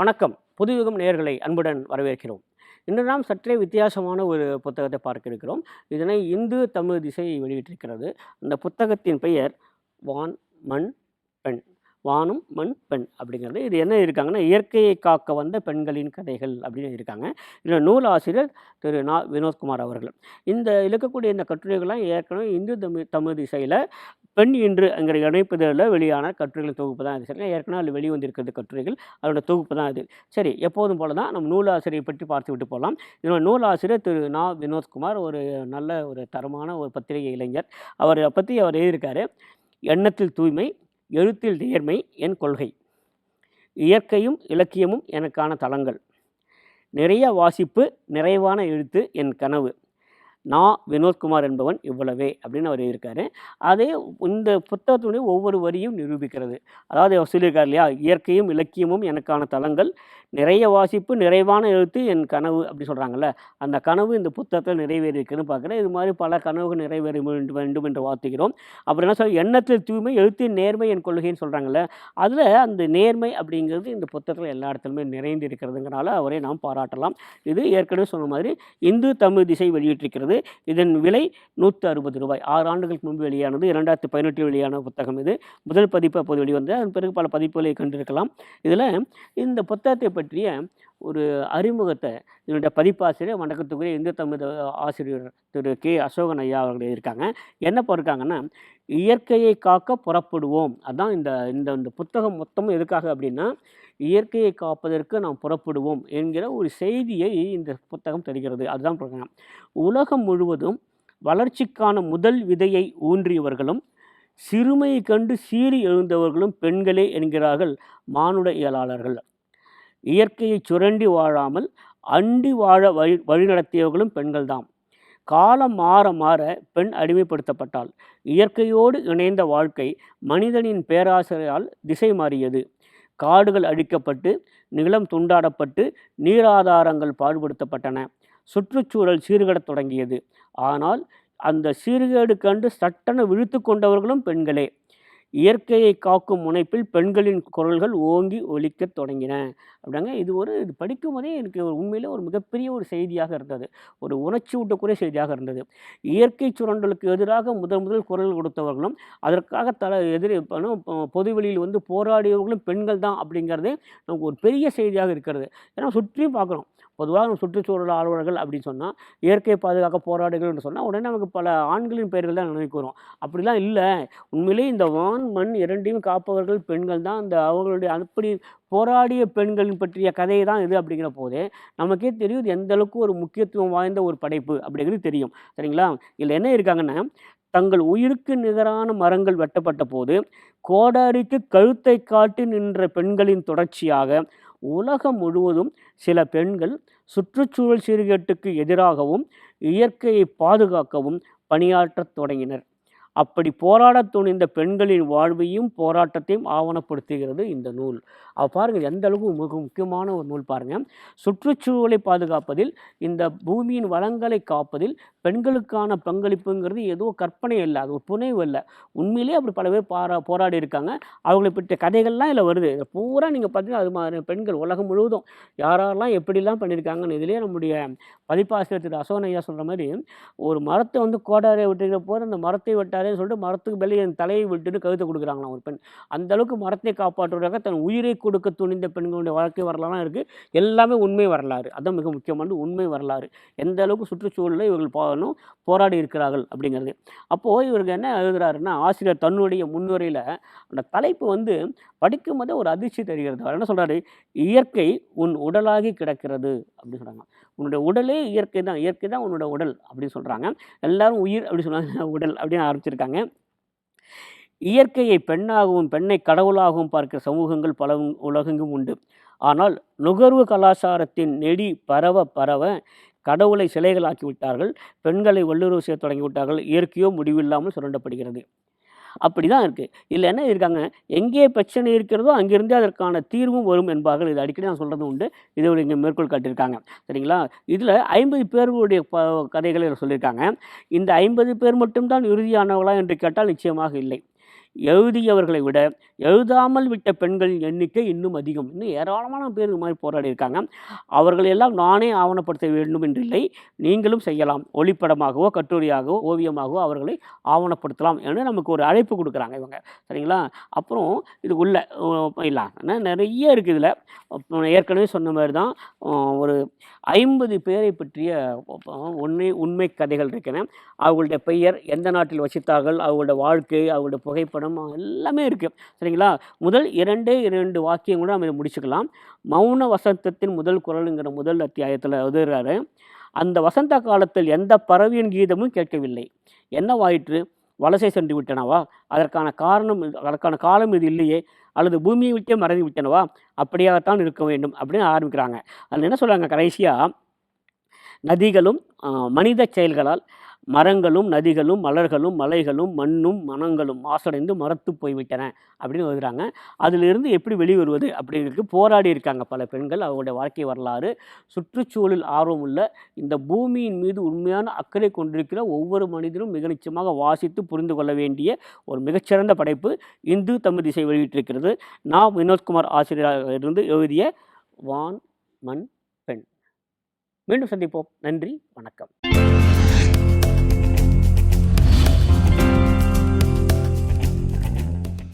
வணக்கம். புதுயுகம் நேயர்களை அன்புடன் வரவேற்கிறோம். இன்று நாம் சற்றே வித்தியாசமான ஒரு புத்தகத்தை பார்க்க இருக்கிறோம் இதனை இந்து தமிழ் திசை வெளியிட்டிருக்கிறது. அந்த புத்தகத்தின் பெயர் வான் மண் பெண். வானம் மண் பெண் அப்படிங்கிறது. இது என்ன இருக்காங்கன்னா இயற்கையை காக்க வந்த பெண்களின் கதைகள் அப்படின்னு இருக்காங்க. இதில் நூல் ஆசிரியர் திரு நா வினோத்குமார் அவர்கள். இந்த இருக்கக்கூடிய இந்த கட்டுரைகள்லாம் ஏற்கனவே இந்து தமிழ் தமிழ் திசையில் பெண் இன்று என்கிற இணைப்புதலில் வெளியான கட்டுரைகள் தொகுப்பு தான் இது. சரி ஏற்கனவே அதில் வெளிவந்திருக்கிறது கட்டுரைகள். அதோட தொகுப்பு தான் இது. சரி எப்போதும் போல தான் நம்ம நூலாசிரியை பற்றி பார்த்து விட்டு போகலாம். இதோட நூலாசிரியர் திரு நா வினோத்குமார் ஒரு நல்ல ஒரு தரமான ஒரு பத்திரிகை இளைஞர். அவரை பற்றி அவர் எழுதியிருக்காரு எண்ணத்தில் தூய்மை எழுத்தில் நேர்மை என் கொள்கை. இயற்கையும் இலக்கியமும் எனக்கான தளங்கள். நிறைய வாசிப்பு நிறைவான எழுத்து என் கனவு. நான் வினோத்குமார் என்பவன் இவ்வளவே அப்படின்னு அவர் இருக்கார். அதே இந்த புத்தகத்தினுடைய ஒவ்வொரு வரியும் நிரூபிக்கிறது. அதாவது அவர் சொல்லியிருக்கார் இல்லையா இயற்கையும் இலக்கியமும் எனக்கான தளங்கள் நிறைய வாசிப்பு நிறைவான எழுத்து என் கனவு அப்படி சொல்கிறாங்கல்ல அந்த கனவு இந்த புத்தகத்தில் நிறைவேறியிருக்குன்னு பார்க்குறேன். இது மாதிரி பல கனவுகள் நிறைவேற வேண்டும் வேண்டும் என்று வாத்துகிறோம் அப்புறம் என்ன சொல்ல எண்ணத்தில் தூய்மை எழுத்தின் நேர்மை என் கொள்கைன்னு சொல்கிறாங்கல்ல அதில் அந்த நேர்மை அப்படிங்கிறது இந்த புத்தகத்தில் எல்லா இடத்துலையுமே நிறைந்து இருக்கிறதுங்கிறனால அவரை நாம் பாராட்டலாம். இது ஏற்கனவே சொன்ன மாதிரி இந்து தமிழ் திசை வெளியிட்டிருக்கிறது. இதன் விலை நூற்றி அறுபது ரூபாய். ஆறு ஆண்டுகளுக்கு முன்பு வெளியானது இரண்டாயிரத்தி பதினெட்டில் வெளியான புத்தகம் இது. முதல் பதிப்பு அப்போது வெளிவந்தது. அதன் பிறகு பல பதிப்புகளை கண்டிருக்கலாம். இதில் இந்த புத்தகத்தை பற்றிய ஒரு அறிமுகத்தை இதனுடைய பதிப்பாசிரியர் வணக்கத்துக்குரிய இந்து தமிழ் ஆசிரியர் திரு கே. அசோகன் ஐயா அவர்கள் இருக்காங்க என்ன போட்டிருக்காங்கன்னா இயற்கையை காக்க புறப்படுவோம். அதான் இந்த இந்த இந்த புத்தகம் மொத்தமும் எதுக்காக அப்படின்னா இயற்கையை காப்பதற்கு நாம் புறப்படுவோம் என்கிற ஒரு செய்தியை இந்த புத்தகம் தருகிறது. அதுதான் பிரகடனம் உலகம் முழுவதும் வளர்ச்சிக்கான முதல் விதையை ஊன்றியவர்களும் சிறுமையை கண்டு சீறி எழுந்தவர்களும் பெண்களே என்கிறார்கள் மானுட இயலாளர்கள். இயற்கையை சுரண்டி வாழாமல் அண்டி வாழ வழி வழிநடத்தியவர்களும் பெண்கள்தாம் காலம் மாற மாற பெண் அடிமைப்படுத்தப்பட்டாள். இயற்கையோடு இணைந்த வாழ்க்கை மனிதனின் பேராசிரியால் திசை மாறியது. காடுகள் அழிக்கப்பட்டு நிலம் துண்டாடப்பட்டு நீராதாரங்கள் பாடுபடுத்தப்பட்டன. சுற்றுச்சூழல் சீர்கடத் தொடங்கியது. ஆனால் அந்த சீர்கேடு கண்டு சட்டென விழித்து கொண்டவர்களும் பெண்களே. இயற்கையை காக்கும் முனைப்பில் பெண்களின் குரல்கள் ஓங்கி ஒலிக்கத் தொடங்கின. அப்படிங்க இது ஒரு இது படிக்கும் போதே எனக்கு ஒரு உண்மையிலே ஒரு மிகப்பெரிய ஒரு செய்தியாக இருந்தது. ஒரு உணர்ச்சி ஊட்டக்கூடிய செய்தியாக இருந்தது. இயற்கை சுரண்டலுக்கு எதிராக முதல் முதல் குரல் கொடுத்தவர்களும் அதற்காக தல எதிரி பொதுவெளியில் வந்து போராடியவர்களும் பெண்கள் தான் அப்படிங்கிறதே நமக்கு ஒரு பெரிய செய்தியாக இருக்கிறது. ஏன்னா சுற்றியும் பார்க்குறோம். பொதுவாக நம்ம சுற்றுச்சூழல் ஆர்வலர்கள் அப்படின்னு சொன்னால் இயற்கை பாதுகாக்க போராடுகள்னு சொன்னால் உடனே நமக்கு பல ஆண்களின் பெயர்கள் தான் நினைக்கிறோம் அப்படிலாம் இல்லை. உண்மையிலேயே இந்த மண் இரண்டையும் காப்பவர்கள் பெண்கள் தான். அந்த அவர்களுடைய அப்படி போராடிய பெண்களின் பற்றிய கதை தான் இது அப்படிங்கிற போதே நமக்கே தெரியும் இது எந்த அளவுக்கு ஒரு முக்கியத்துவம் வாய்ந்த ஒரு படைப்பு அப்படிங்கிறது தெரியும். சரிங்களா? இதில் என்ன இருக்காங்கன்னா தங்கள் உயிருக்கு நிகரான மரங்கள் வெட்டப்பட்ட போது கோடாரிக்கு கழுத்தை காட்டி நின்ற பெண்களின் தொடர்ச்சியாக உலகம் முழுவதும் சில பெண்கள் சுற்றுச்சூழல் சீர்கேட்டுக்கு எதிராகவும் இயற்கையை பாதுகாக்கவும் பணியாற்றத் தொடங்கினர். அப்படி போராடத் துணிந்த பெண்களின் வாழ்வையும் போராட்டத்தையும் ஆவணப்படுத்துகிறது இந்த நூல். அவள் பாருங்கள் எந்த அளவுக்கு மிக முக்கியமான ஒரு நூல் பாருங்கள் சுற்றுச்சூழலை பாதுகாப்பதில் இந்த பூமியின் வளங்களை காப்பதில் பெண்களுக்கான பங்களிப்புங்கிறது ஏதோ கற்பனை இல்லை அது ஒரு புனைவு இல்லை. உண்மையிலே அப்படி பல பேர் பாரா போராடி இருக்காங்க. அவங்களை பற்றிய கதைகள்லாம் இதில் வருது. இதில் பூரா நீங்கள் பார்த்தீங்கன்னா அது மாதிரி பெண்கள் உலகம் முழுவதும் யாரெல்லாம் எப்படிலாம் பண்ணியிருக்காங்கன்னு இதிலே நம்முடைய பதிப்பாசிரியர் திரு அசோகன் ஐயா சொல்கிற மாதிரி ஒரு மரத்தை வந்து கோடாரை விட்டுக்கிற போது அந்த மரத்தை வெட்டாரேன்னு சொல்லிட்டு மரத்துக்கு வெளியே என் தலையை விட்டுட்டு கழுத்தை கொடுக்குறாங்களாம் ஒரு பெண். அந்த அளவுக்கு மரத்தை காப்பாற்றுவதாக தன் உயிரை கொடுக்க துணிந்த பெண்களுடைய வாழ்க்கை வரலாறுலாம் இருக்குது எல்லாமே உண்மை வரலாறு. அதான் மிக முக்கியமானது உண்மை வரலாறு. எந்த அளவுக்கு சுற்றுச்சூழலில் இவர்கள் போகணும் போராடி இருக்கிறார்கள் அப்படிங்கிறது. அப்போது இவருக்கு என்ன எழுதுகிறாருன்னா ஆசிரியர் தன்னுடைய முன்னுரையில் அந்த தலைப்பு வந்து படிக்கும் போதே ஒரு அதிர்ச்சி தருகிறது. அவர் என்ன சொல்கிறாரு இயற்கை உன் உடலாகி கிடக்கிறது அப்படின்னு சொல்கிறாங்க உன்னுடைய உடலே இயற்கை தான் இயற்கை தான் உன்னோட உடல் அப்படின்னு சொல்கிறாங்க எல்லாரும் உயிர் அப்படி சொல்கிறாங்க உடல் அப்படின்னு ஆரம்பிச்சிருக்காங்க. இயற்கையை பெண்ணாகவும் பெண்ணை கடவுளாகவும் பார்க்கிற சமூகங்கள் பல உலகெங்கும் உண்டு. ஆனால் நுகர்வு கலாச்சாரத்தின் நெடி பரவ பரவ கடவுளை சிலைகளாக்கி விட்டார்கள் பெண்களை வல்லுறவு செய்ய தொடங்கி விட்டார்கள் இயற்கையோ முடிவில்லாமல் சுரண்டப்படுகிறது. அப்படி தான் இருக்குது இல்லை என்ன இருக்காங்க? எங்கே பிரச்சனை இருக்கிறதோ அங்கிருந்தே அதற்கான தீர்வும் வரும் என்பார்கள். இது அடிக்கடி நான் சொல்கிறது உண்டு. இதை இங்கே மேற்கோள் காட்டியிருக்காங்க. சரிங்களா? இதில் ஐம்பது பேர்களுடைய ப கதைகளை சொல்லியிருக்காங்க. இந்த ஐம்பது பேர் மட்டும்தான் இறுதியானவர்களா என்று கேட்டால் நிச்சயமாக இல்லை. எழுதியவர்களை விட எழுதாமல் விட்ட பெண்களின் எண்ணிக்கை இன்னும் அதிகம். இன்னும் ஏராளமான பேர் இது மாதிரி போராடி இருக்காங்க அவர்களையெல்லாம் நானே ஆவணப்படுத்த வேண்டும் என்றில்லை. நீங்களும் செய்யலாம். ஒளிப்படமாகவோ கட்டுரையாகவோ ஓவியமாகவோ அவர்களை ஆவணப்படுத்தலாம் என்று நமக்கு ஒரு அழைப்பு கொடுக்குறாங்க இவங்க. சரிங்களா? அப்புறம் இது உள்ள இல்லை நிறைய இருக்குது இதில். ஏற்கனவே சொன்ன மாதிரி தான் ஒரு ஐம்பது பேரை பற்றிய உண்மை உண்மை கதைகள் இருக்கின்றன. அவர்களுடைய பெயர் எந்த நாட்டில் வசித்தார்கள் அவர்களுடைய வாழ்க்கை அவர்களுடைய புகைப்படம் எல்லாமே இருக்குது சரிங்களா? முதல் இரண்டே இரண்டு வாக்கியம் கூட நம்ம இதை முடிச்சுக்கலாம். மௌன வசந்தத்தின் முதல் குரலுங்கிற முதல் அத்தியாயத்தில் எழுதுகிறாரு அந்த வசந்த காலத்தில் எந்த பறவையின் கீதமும் கேட்கவில்லை. என்னவாயிற்று வலசை சென்று விட்டனவா? அதற்கான காரணம் அதற்கான காலம் இது இல்லையே. அல்லது பூமியை விட்டே மறைந்து விட்டனவா? அப்படியாகத்தான் இருக்க வேண்டும் அப்படின்னு ஆரம்பிக்கிறாங்க. அதில் என்ன சொல்கிறாங்க கடைசியாக நதிகளும் மனித செயல்களால் மரங்களும் நதிகளும் மலர்களும் மலைகளும் மண்ணும் மனங்களும் மாசடைந்து மரத்து போய்விட்டன அப்படின்னு எழுதுறாங்க. அதிலிருந்து எப்படி வெளிவருவது அப்படிங்கிறதுக்கு போராடி இருக்காங்க பல பெண்கள். அவங்களுடைய வாழ்க்கை வரலாறு சுற்றுச்சூழல் ஆர்வம் உள்ள இந்த பூமியின் மீது உண்மையான அக்கறை கொண்டிருக்கிற ஒவ்வொரு மனிதனும் மிக நிச்சயமாக வாசித்து புரிந்து கொள்ள வேண்டிய ஒரு மிகச்சிறந்த படைப்பு இந்து தமிழ் திசை வெளியிட்டிருக்கிறது. நான் வினோத்குமார் ஆசிரியராக இருந்து எழுதிய வான் மண் பெண். மீண்டும் சந்திப்போம். நன்றி வணக்கம்.